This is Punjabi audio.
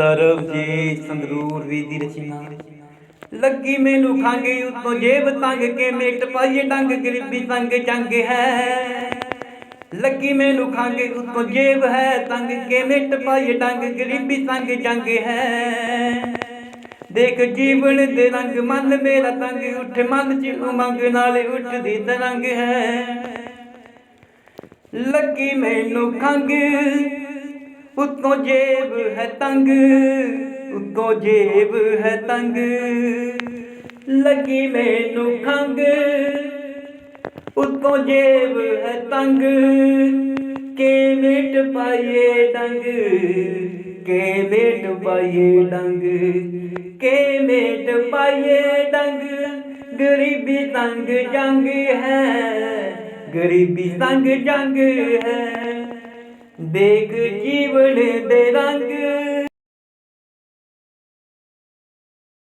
ਸਰਬਜੀਤ ਸੰਗਰੂਰ ਵੀ ਦੀ ਰਚਨਾ। ਲੱਗੀ ਮੈਨੂੰ ਖਾਂਗੇ ਉਤੋਂ ਜੇਬ ਤੰਗ ਕੇ, ਮੇਟ ਪਾਈਏ ਡੰਗ ਗਰੀਬੀ ਤੰਗ ਜੰਗ ਹੈ। ਲੱਗੀ ਮੈਨੂੰ ਖਾਂਗੇ ਉਤੋਂ ਜੇਬ ਹੈ, ਤੰਗ ਕੇ, ਮੇਟ ਪਾਈਏ ਡੰਗ ਗਰੀਬੀ ਤੰਗ ਜੰਗ ਹੈ। ਦੇਖ ਜੀਵਨ ਦੇ ਰੰਗ, ਮਨ ਮੇਰਾ ਤੰਗ, ਉੱਠ ਮਨ ਚ ਉਮੰਗ, ਨਾਲ ਉੱਠਦੀ ਤਰੰਗ ਹੈ। ਲੱਗੀ ਮੈਨੂੰ ਖੰਗ ਉਤੋਂ ਜੇਬ ਹੈ ਤੰਗ, ਉਤੋਂ ਜੇਬ ਹੈ ਤੰਗ। ਲੱਗੀ ਮੈਨੂੰ ਖੰਗ, ਉਤੋਂ ਜੇਬ ਹੈ ਤੰਗ। ਕੇ ਮੇਟ ਪਾਈਏ ਡੰਗ, ਕੇ ਮੇਟ ਪਾਈਏ ਡੰਗ। ਕੇ ਮੇਟ ਪਾਈਏ ਡੰਗ, ਗਰੀਬੀ ਤੰਗ ਜੰਗ ਹੈ। ਗਰੀਬੀ ਤੰਗ ਜੰਗ ਹੈ। ਦੇਖ ਜੀਵਨ ਦੇ ਰੰਗ